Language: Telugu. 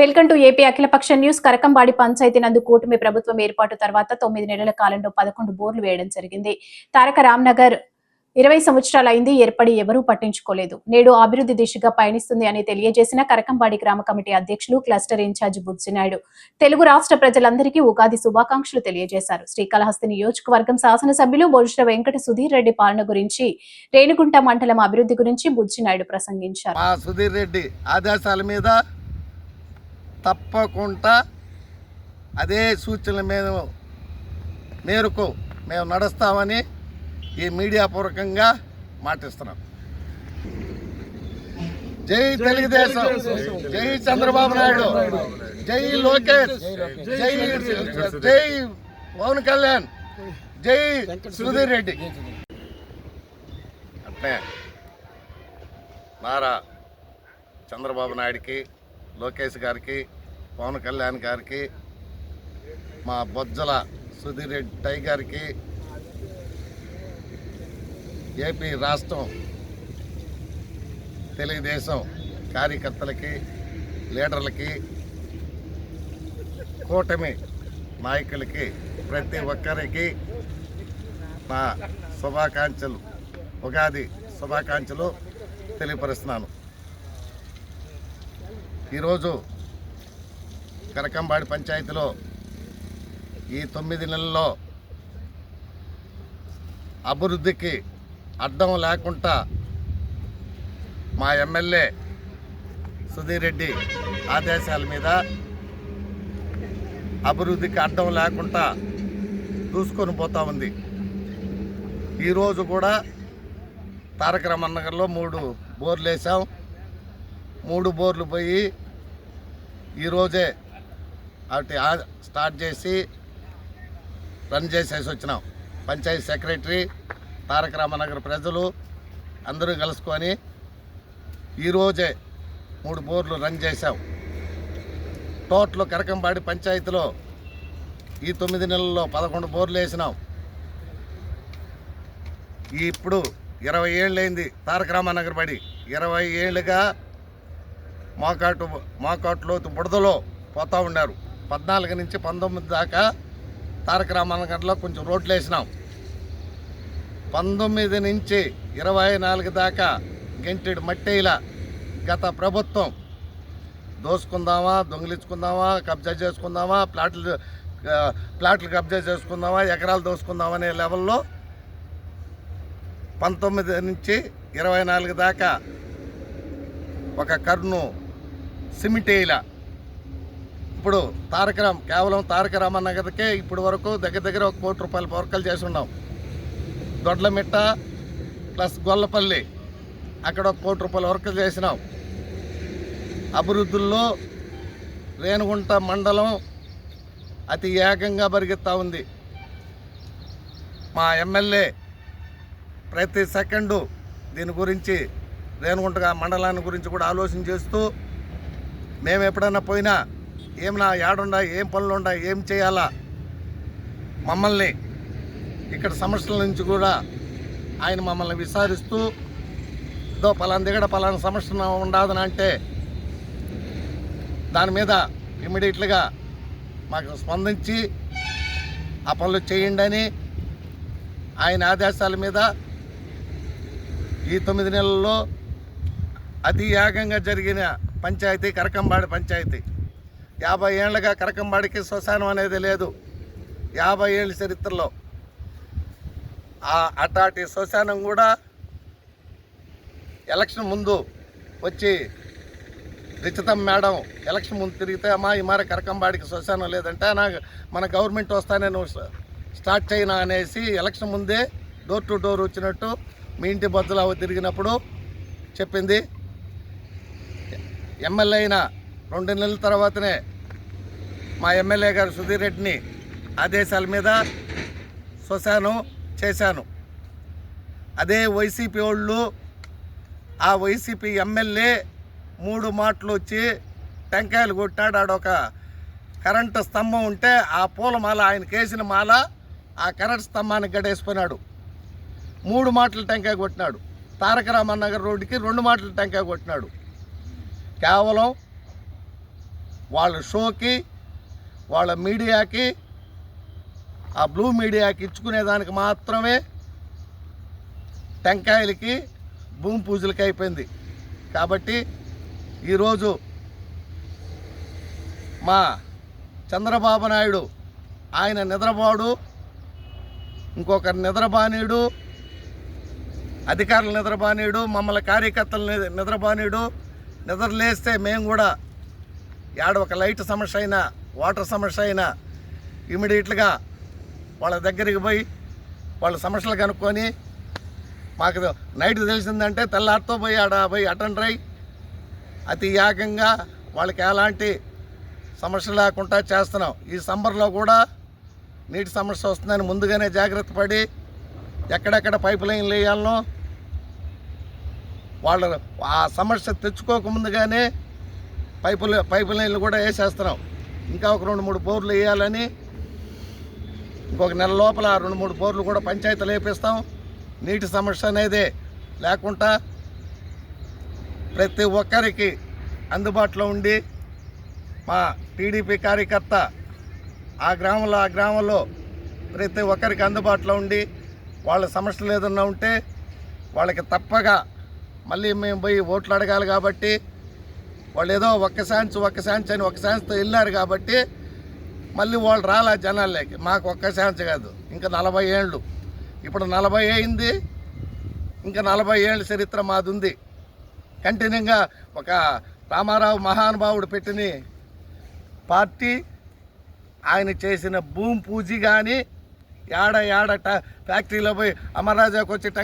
వెల్కమ్ టు ఏపీ అఖిలపక్ష న్యూస్. కరకంబాడి పంచాయతీ నందు కూటమి ప్రభుత్వం ఏర్పాటు తర్వాత తొమ్మిది నెలల కాలంలో పదకొండు బోర్లు వేయడం జరిగింది. తారక రామ్నగర్ ఇరవై సంవత్సరాలు అయింది ఏర్పడి ఎవరూ పట్టించుకోలేదు. నేడు అభివృద్ధి దిశగా పయనిస్తుంది అని తెలియజేసిన కరకంబాడి గ్రామ కమిటీ అధ్యక్షులు క్లస్టర్ ఇన్ఛార్జ్ బుజ్జినాయుడు. తెలుగు రాష్ట్ర ప్రజలందరికీ ఉగాది శుభాకాంక్షలు తెలియజేశారు. శ్రీకాళహస్తి నియోజకవర్గం శాసనసభ్యులు బొరుష వెంకట సుధీర్ రెడ్డి పాలన గురించి రేణుగుంట మండలం అభివృద్ధి గురించి బుజ్జినాయుడు ప్రసంగించారు. సుధీర్ రెడ్డి ఆదేశాల మీద తప్పకుండా అదే సూచనల మీద మేరకు మేము నడుస్తామని ఈ మీడియా పూర్వకంగా మాటిస్తున్నాం. జై తెలుగుదేశం. జై చంద్రబాబు నాయుడు. జై లోకేష్. జై జై పవన్ కళ్యాణ్. జై సుధీర్ రెడ్డి. అట్లే నారా చంద్రబాబు నాయుడికి లోకేష్ గారికి పవన్ కళ్యాణ్ గారికి మా బొజ్జల సుధీర్ రెడ్డి టై గారికి ఏపీ రాష్ట్రం తెలుగుదేశం కార్యకర్తలకి లీడర్లకి కూటమి నాయకులకి ప్రతి ఒక్కరికి నా శుభాకాంక్షలు ఉగాది శుభాకాంక్షలు తెలియపరుస్తున్నాను. ఈరోజు కరకంబాడి పంచాయతీలో ఈ తొమ్మిది నెలల్లో అభివృద్ధికి అడ్డం లేకుండా మా ఎమ్మెల్యే సుధీర్ రెడ్డి ఆదేశాల మీద అభివృద్ధికి అడ్డం లేకుండా దూసుకొని పోతూ ఉంది. ఈరోజు కూడా తారక రామన్నగర్లో మూడు బోర్లు వేసాం మూడు బోర్లు పోయి ఈరోజే అటు స్టార్ట్ చేసి రన్ చేసేసి వచ్చినాం. పంచాయతీ సెక్రటరీ తారక రామనగర్ ప్రజలు అందరూ కలుసుకొని ఈరోజే మూడు బోర్లు రన్ చేశాం. టోటల్ కరకంపాడి పంచాయతీలో ఈ తొమ్మిది నెలల్లో పదకొండు బోర్లు వేసినాం. ఇప్పుడు ఇరవై ఏళ్ళైంది తారక రామనగర్ బడి. ఇరవై ఏళ్ళుగా మోకాటు మోకాటులో బుడదలో పోతూ ఉన్నారు. పద్నాలుగు నుంచి పంతొమ్మిది దాకా తారక రామనగర్లో కొంచెం రోడ్లు వేసినాం. పంతొమ్మిది నుంచి ఇరవై నాలుగు దాకా గెంటెడు మట్టేల గత ప్రభుత్వం దోసుకుందామా దొంగిలించుకుందామా కబ్జా చేసుకుందామా ప్లాట్లు ప్లాట్లు కబ్జా చేసుకుందామా ఎకరాలు దోసుకుందామా అనే లెవెల్లో పంతొమ్మిది నుంచి ఇరవై నాలుగు దాకా ఒక కర్ను ఇలా ఇప్పుడు తారక రామ్ కేవలం తారక రామన్నగర్కే ఇప్పుడు వరకు దగ్గర దగ్గర ఒక కోటి రూపాయల వర్కలు చేసి ఉన్నాం. దొడ్లమిట్ట ప్లస్ గొల్లపల్లి అక్కడ ఒక కోటి రూపాయల వర్కలు చేసినాం. అభివృద్ధుల్లో రేణుగుంట మండలం అతి ఏకంగా పరిగెత్తా ఉంది. మా ఎమ్మెల్యే ప్రతి సెకండు దీని గురించి రేణుగుంట మండలాన్ని గురించి కూడా ఆలోచన చేస్తూ మేము ఎప్పుడన్నా పోయినా ఏమైనా ఏడుండా ఏం పనులుండా ఏం చేయాలా? మమ్మల్ని ఇక్కడ సమస్యల నుంచి కూడా ఆయన మమ్మల్ని విచారిస్తూ ఏదో పలానా దిగడ పలానా సమస్య ఉండదని అంటే దాని మీద ఇమ్మీడియట్లుగా మాకు స్పందించి ఆ పనులు చేయండి అని ఆయన ఆదేశాల మీద ఈ తొమ్మిది నెలల్లో అతి యాగంగా జరిగిన పంచాయతీ కరకంబాడి పంచాయతీ. యాభై ఏళ్ళగా కరకంబాడికి శ్మశానం అనేది లేదు. యాభై ఏళ్ళ చరిత్రలో ఆ అటాటి శ్మశానం కూడా ఎలక్షన్ ముందు వచ్చి రిచితం మేడం ఎలక్షన్ ముందు తిరిగితే అమ్మా ఈ మారి కరకంబాడికి శ్మశానం లేదంటే నాకు మన గవర్నమెంట్ వస్తానే నువ్వు స్టార్ట్ చేయనా అనేసి ఎలక్షన్ ముందే డోర్ టు డోర్ వచ్చినట్టు మీ ఇంటి బద్దలు తిరిగినప్పుడు చెప్పింది. ఎమ్మెల్యే అయిన రెండు నెలల తర్వాతనే మా ఎమ్మెల్యే గారు సుధీర్ రెడ్డిని ఆదేశాల మీద శ్వశానం చేశాను. అదే వైసీపీ వాళ్ళు ఆ వైసీపీ ఎమ్మెల్యే మూడు మాటలు వచ్చి టెంకాయలు కొట్టాడు. ఆడొక కరెంటు స్తంభం ఉంటే ఆ పూలమాల ఆయనకి ఆయన కేసిన మాల ఆ కరెంట్ స్తంభానికి గడేసుకున్నాడు. మూడు మాటలు టెంకాయ కొట్టినాడు. తారక రామన్ నగర్ రోడ్డుకి రెండు మాటలు టెంకాయ కొట్టినాడు. కేవలం వాళ్ళ షోకి వాళ్ళ మీడియాకి ఆ బ్లూ మీడియాకి ఇచ్చుకునేదానికి మాత్రమే టెంకాయలకి భూమి పూజలకి అయిపోయింది. కాబట్టి ఈరోజు మా చంద్రబాబు నాయుడు ఆయన నిద్రపోడు ఇంకొకరు నిద్రబానీయుడు అధికారులు నిద్రబానీయుడు మమ్మల్ని కార్యకర్తలు ని- నిద్రబానీయుడు నిద్రలేస్తే మేము కూడా యాడ ఒక లైట్ సమస్య అయినా వాటర్ సమస్య అయినా ఇమీడియట్గా వాళ్ళ దగ్గరికి పోయి వాళ్ళ సమస్యలు కనుక్కొని మాకు నైట్ తెలిసిందంటే తెల్లారితో పోయి ఆడ పోయి అటెండ్ అయ్యి అతి యాగంగా వాళ్ళకి ఎలాంటి సమస్య లేకుండా చేస్తున్నాం. ఈ సమ్మర్లో కూడా నీటి సమస్య వస్తుందని ముందుగానే జాగ్రత్త పడి ఎక్కడెక్కడ పైప్ లైన్లు వేయాలనో వాళ్ళ ఆ సమస్య తెచ్చుకోక ముందుగానే పైపులు పైపు లైన్లు కూడా వేసేస్తున్నాం. ఇంకా ఒక రెండు మూడు బోర్లు వేయాలని ఇంకొక నెల లోపల ఆ రెండు మూడు బోర్లు కూడా పంచాయతీలు వేపిస్తాం. నీటి సమస్య అనేది లేకుండా ప్రతి ఒక్కరికి అందుబాటులో ఉండి మా టీడీపీ కార్యకర్త ఆ గ్రామంలో ఆ గ్రామంలో ప్రతి ఒక్కరికి అందుబాటులో ఉండి వాళ్ళ సమస్యలు ఏదన్నా ఉంటే వాళ్ళకి తప్పగా మళ్ళీ మేము పోయి ఓట్లు అడగాలి కాబట్టి వాళ్ళు ఏదో ఒక్క ఛాన్స్ ఒక్క ఛాన్స్ అని ఒక ఛాన్స్తో వెళ్ళారు కాబట్టి మళ్ళీ వాళ్ళు రాలా జనాల్లోకి. మాకు ఒక్క ఛాన్స్ కాదు. ఇంకా నలభై ఏళ్ళు. ఇప్పుడు నలభై అయింది. ఇంకా నలభై ఏళ్ళ చరిత్ర మాది ఉంది కంటిన్యూగా ఒక రామారావు మహానుభావుడు పెట్టిన పార్టీ ఆయన చేసిన భూమి పూజ కానీ ఏడ ఏడ ఫ్యాక్టరీలో పోయి అమర్రాజాకి వచ్చి